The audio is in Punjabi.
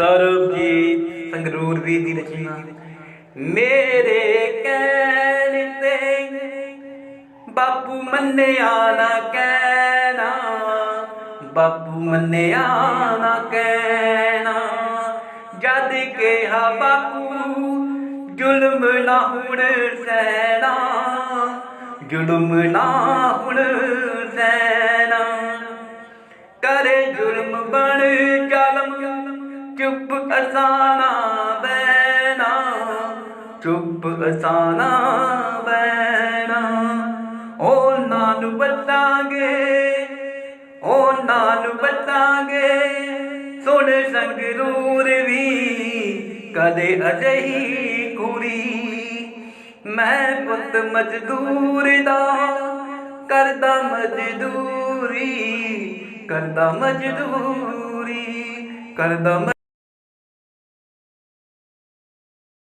ਸਰਬਜੀਤ ਸੰਗਰੂਰ ਵੀ ਦੀ ਰਚਨਾ। ਮੇਰੇ ਕਹਿਣ ਤੇ ਬਾਪੂ ਮੰਨਿਆ ਨਾ ਕਹਿਣਾ, ਬਾਪੂ ਮੰਨਿਆ ਨਾ ਕਹਿਣਾ। ਜਦ ਕਿਹਾ ਬਾਪੂ, ਜ਼ੁਲਮ ਨਾ ਹੁਣ ਸਹਿਣਾ, ਜ਼ੁਲਮ ਨਾ ਹੁਣ ਸਹਿਣਾ। ਕਰੇ ਜ਼ੁਲਮ ਬਣ ਚੁੱਪ ਅਸਾਨਾ ਬੈਨਾ ਚੁੱਪ ਅਸਾਨਾ ਬੈਣਾ ਉਹਨਾਂ ਨੂੰ ਬਤਾਂਗੇ, ਉਹਨਾਂ ਨੂੰ ਬਤਾਂਗੇ, ਸੁਣ ਸੰਗਰੂਰ ਵੀ ਕਦੇ ਅਜਹੀ ਕੁੜੀ। ਮੈਂ ਪੁੱਤ ਮਜ਼ਦੂਰ ਦਾ, ਕਰਦਾ ਮਜ਼ਦੂਰੀ ਕਰਦਾ ਮਜ਼ਦੂਰੀ, ਕਰਦਾ